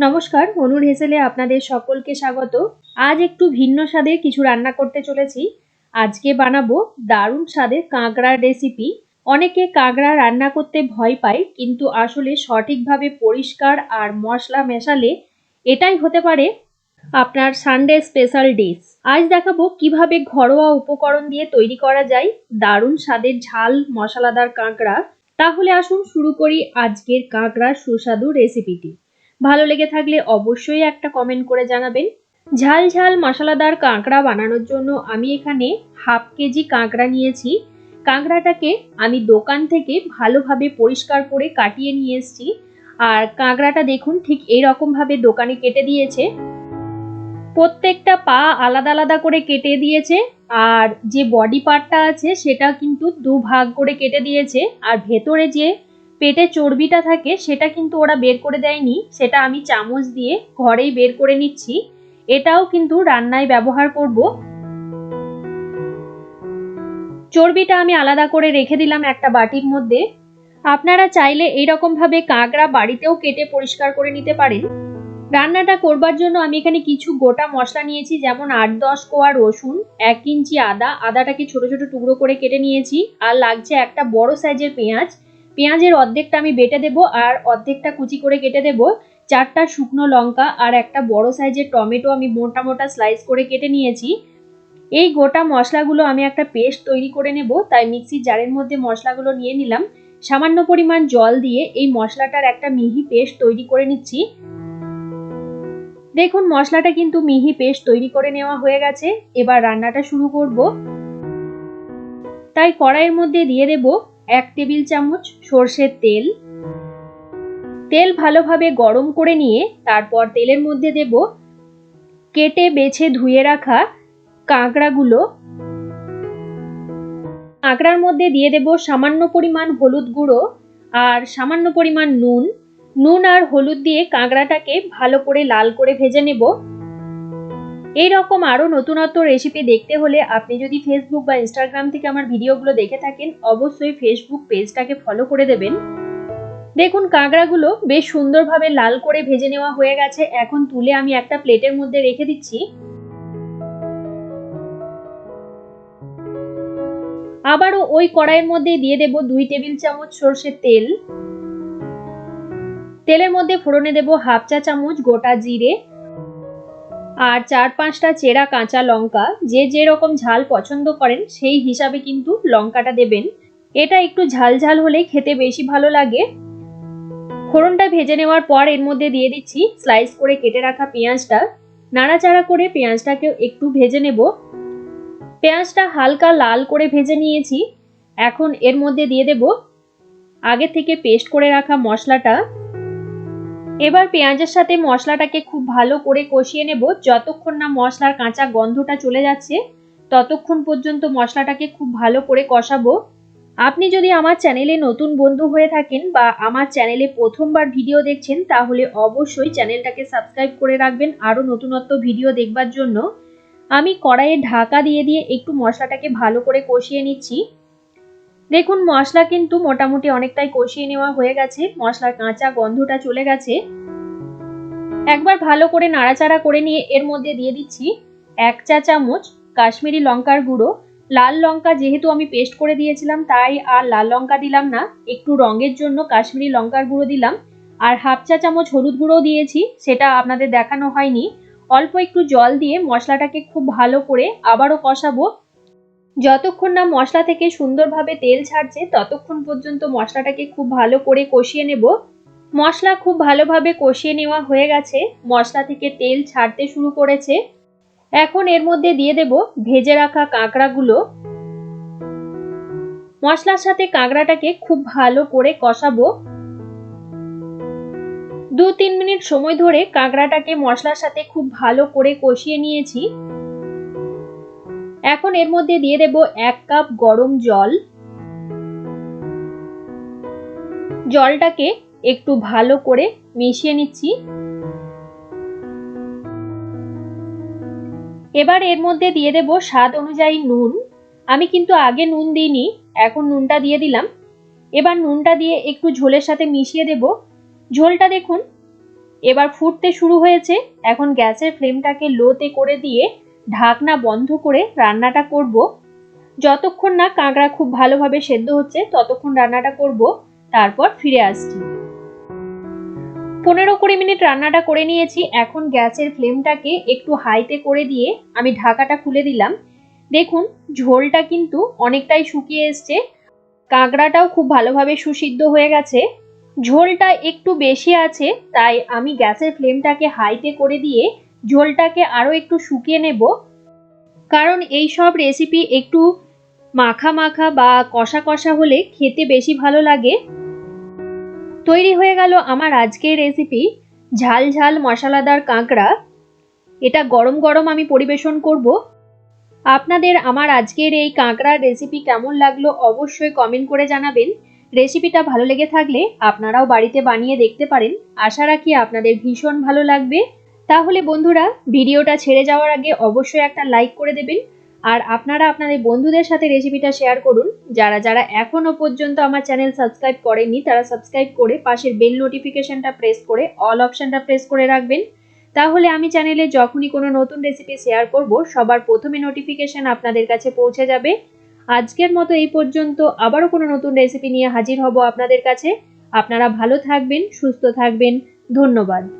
নমস্কার অনুর হেসেলে আপনাদের সকলকে স্বাগত। আজ একটু ভিন্ন স্বাদের কিছু রান্না করতে চলেছি। আজকে বানাবো দারুণ স্বাদের কাঁকড়ার রেসিপি। অনেকে কাঁকড়া রান্না করতে ভয় পায়, কিন্তু আসলে সঠিকভাবে পরিষ্কার আর মশলা মেশালে এটাই হতে পারে আপনার সানডে স্পেশাল ডিশ আজ দেখাবো কীভাবে ঘরোয়া উপকরণ দিয়ে তৈরি করা যায় দারুণ স্বাদের ঝাল মশলাদার কাঁকড়া। তাহলে আসুন শুরু করি আজকের কাঁকড়ার সুস্বাদু রেসিপিটি ভালো লেগে থাকলে অবশ্যই একটা কমেন্ট করে জানাবেন। ঝাল ঝাল মশলাদার কাঁকড়া বানানোর জন্য আমি এখানে হাফ কেজি কাঁকড়া নিয়েছি। কাঁকড়াটাকে আমি দোকান থেকে ভালোভাবে পরিষ্কার করে কাটিয়ে নিয়ে এসেছি। আর কাঁকড়াটা দেখুন ঠিক এই ভাবে দোকানে কেটে দিয়েছে। প্রত্যেকটা পা আলাদা আলাদা করে কেটে দিয়েছে। আর যে বডি পার্টটা আছে সেটা কিন্তু দু ভাগ করে কেটে দিয়েছে। আর ভেতরে যে পেটে চর্বিটা থাকে, সেটা কিন্তু ওরা বের করে দেয়নি। সেটা আমি চামচ দিয়ে ঘরেই বের করে নিচ্ছি। এটাও কিন্তু রান্নায় ব্যবহার করব। চর্বিটা আমি আলাদা করে রেখে দিলাম একটা বাটির মধ্যে। আপনারা চাইলে এইরকম ভাবে কাঁকড়া বাড়িতেও কেটে পরিষ্কার করে নিতে পারেন। রান্নাটা করবার জন্য আমি এখানে কিছু গোটা মশলা নিয়েছি, যেমন আট দশ কোয়া রসুন, এক ইঞ্চি আদা। আদাটাকে ছোট ছোট টুকরো করে কেটে নিয়েছি। আর লাগছে একটা বড় সাইজের পেঁয়াজ। পেঁয়াজের অর্ধেকটা আমি বেটে দেব আর অর্ধেকটা কুচি করে কেটে দেব। চারটা শুকনো লঙ্কা আর একটা বড় সাইজের টমেটো আমি মোটা মোটা স্লাইস করে কেটে নিয়েছি। এই গোটা মশলাগুলো আমি একটা পেস্ট তৈরি করে নেব, তাই মিক্সির জারের মধ্যে মশলাগুলো নিয়ে নিলাম। সামান্য পরিমাণ জল দিয়ে এই মশলাটার একটা মিহি পেস্ট তৈরি করে নিচ্ছি। দেখুন, মশলাটা কিন্তু মিহি পেস্ট তৈরি করে নেওয়া হয়ে গেছে। এবার রান্নাটা শুরু করব। তাই কড়াইয়ের মধ্যে দিয়ে দেব এক টেবিল চামচ সর্ষের তেল। তেল ভালোভাবে গরম করে নিয়ে তারপর তেলের মধ্যে দেব কেটে বেছে ধুয়ে রাখা কাঁকড়াগুলো। কাঁকড়ার মধ্যে দিয়ে দেব সামান্য পরিমাণ হলুদ গুঁড়ো আর সামান্য পরিমাণ নুন। নুন আর হলুদ দিয়ে কাঁকড়াটাকে ভালো করে লাল করে ভেজে নেব। এই রকম আরও নতুনত্ব রেসিপি দেখতে হলে আপনি যদি ফেসবুক বা ইনস্টাগ্রাম থেকে আমার ভিডিওগুলো দেখে থাকেন, অবশ্যই ফেসবুক পেজটাকে ফলো করে দেবেন। দেখুন, কাঁকড়াগুলো বেশ সুন্দরভাবে লাল করে ভেজে নেওয়া হয়ে গেছে। এখন তুলে আমি একটা প্লেটের মধ্যে রেখে দিচ্ছি। আবারও ওই কড়াইয়ের মধ্যে দিয়ে দেব দুই টেবিল চামচ সর্ষের তেল। তেলের মধ্যে ফোড়নে দেব হাফ চা চামচ গোটা জিরে। আর চার পাঁচটা চেরা কাঁচা লঙ্কা, যে যেরকম ঝাল পছন্দ করেন সেই হিসাবে কিন্তু লঙ্কাটা দেবেন। এটা একটু ঝাল ঝাল হলে খেতে বেশি ভালো লাগে। ফোড়নটা ভেজে নেওয়ার পর এর মধ্যে দিয়ে দিচ্ছি স্লাইস করে কেটে রাখা পেঁয়াজটা। নাড়াচাড়া করে পেঁয়াজটাকে একটু ভেজে নেব। পেঁয়াজটা হালকা লাল করে ভেজে নিয়েছি। এখন এর মধ্যে দিয়ে দেব আগে থেকে পেস্ট করে রাখা মশলাটা। এবার পেঁয়াজের সাথে মশলাটাকে খুব ভালো করে কষিয়ে নেব। যতক্ষণ না মশলার কাঁচা গন্ধটা চলে যাচ্ছে, ততক্ষণ পর্যন্ত মশলাটাকে খুব ভালো করে কষাবো। আপনি যদি আমার চ্যানেলে নতুন বন্ধু হয়ে থাকেন বা আমার চ্যানেলে প্রথমবার ভিডিও দেখছেন, তাহলে অবশ্যই চ্যানেলটাকে সাবস্ক্রাইব করে রাখবেন আরও নতুনত্ব ভিডিও দেখবার জন্য। আমি কড়াইয়ে ঢাকা দিয়ে দিয়ে একটু মশলাটাকে ভালো করে কষিয়ে নিচ্ছি। দেখুন, মশলা কিন্তু মোটামুটি অনেকটাই কষিয়ে নেওয়া হয়ে গেছে। মশলার কাঁচা গন্ধটা চলে গেছে। একবার ভালো করে নাড়াচাড়া করে নিয়ে এর মধ্যে দিয়ে দিচ্ছি এক চা চামচ কাশ্মীরি লঙ্কার গুঁড়ো। লাল লঙ্কা যেহেতু আমি পেস্ট করে দিয়েছিলাম, তাই আর লাল লঙ্কা দিলাম না। একটু রঙের জন্য কাশ্মীরি লঙ্কার গুঁড়ো দিলাম। আর হাফ চা চামচ হলুদ গুঁড়ো দিয়েছি, সেটা আপনাদের দেখানো হয়নি। অল্প একটু জল দিয়ে মশলাটাকে খুব ভালো করে আবারও কষাবো। যতক্ষণ না মশলা থেকে সুন্দরভাবে তেল ছাড়ছে, ততক্ষণ পর্যন্ত মশলাটাকে খুব ভালো করে কষিয়ে নেব। মশলা খুব ভালোভাবে কষিয়ে নেওয়া হয়ে গেছে। মশলা থেকে তেল ছাড়তে শুরু করেছে। এখন এর মধ্যে দিয়ে দেব ভেজে রাখা কাঁকড়াগুলো। মশলার সাথে কাঁকড়াটাকে খুব ভালো করে কষাবো। দু তিন মিনিট সময় ধরে কাঁকড়াটাকে মশলার সাথে খুব ভালো করে কষিয়ে নিয়েছি। এখন এর মধ্যে দিয়ে দেব এক কাপ গরম জল। জলটাকে একটু ভালো করে মিশিয়ে নিচ্ছি। এবার এর মধ্যে দিয়ে দেব স্বাদ অনুযায়ী নুন। আমি কিন্তু আগে নুন দিইনি, এখন নুনটা দিয়ে দিলাম। এবার নুনটা দিয়ে একটু ঝোলের সাথে মিশিয়ে দেব। ঝোলটা দেখুন, এবার ফুটতে শুরু হয়েছে। এখন গ্যাসের ফ্লেমটাকে লোতে করে দিয়ে ঢাকনা বন্ধ করে রান্নাটা করব। যতক্ষণ না কাঁকড়া খুব ভালোভাবে সেদ্ধ হচ্ছে, ততক্ষণ রান্নাটা করব। তারপর ফিরে আসছি। পনেরো কুড়ি মিনিট রান্নাটা করে নিয়েছি। এখন গ্যাসের ফ্লেমটাকে একটু হাইতে করে দিয়ে আমি ঢাকাটা খুলে দিলাম। দেখুন, ঝোলটা কিন্তু অনেকটাই শুকিয়ে এসছে। কাঁকড়াটাও খুব ভালোভাবে সুসিদ্ধ হয়ে গেছে। ঝোলটা একটু বেশি আছে, তাই আমি গ্যাসের ফ্লেমটাকে হাইতে করে দিয়ে ঝোলটাকে আরও একটু শুকিয়ে নেব। কারণ এই সব রেসিপি একটু মাখা মাখা বা কষা কষা হলে খেতে বেশি ভালো লাগে। তৈরি হয়ে গেল আমার আজকের রেসিপি ঝাল ঝাল মশলাদার কাঁকড়া। এটা গরম গরম আমি পরিবেশন করব। আপনাদের আমার আজকের এই কাঁকড়ার রেসিপি কেমন লাগল অবশ্যই কমেন্ট করে জানাবেন। রেসিপিটা ভালো লেগে থাকলে আপনারাও বাড়িতে বানিয়ে দেখতে পারেন। আশা রাখি আপনাদের ভীষণ ভালো লাগবে। তাহলে বন্ধুরা, ভিডিওটা ছেড়ে যাওয়ার আগে অবশ্যই একটা লাইক করে দেবেন। আর আপনারা আপনাদের বন্ধুদের সাথে রেসিপিটা শেয়ার করুন। যারা যারা এখনও পর্যন্ত আমার চ্যানেল সাবস্ক্রাইব করেনি তারা সাবস্ক্রাইব করে পাশের বেল নোটিফিকেশনটা প্রেস করে অল অপশানটা প্রেস করে রাখবেন। তাহলে আমি চ্যানেলে যখনই কোনো নতুন রেসিপি শেয়ার করব, সবার প্রথমে নোটিফিকেশন আপনাদের কাছে পৌঁছে যাবে। আজকের মতো এই পর্যন্ত। আবারও কোনো নতুন রেসিপি নিয়ে হাজির হব আপনাদের কাছে। আপনারা ভালো থাকবেন, সুস্থ থাকবেন। ধন্যবাদ।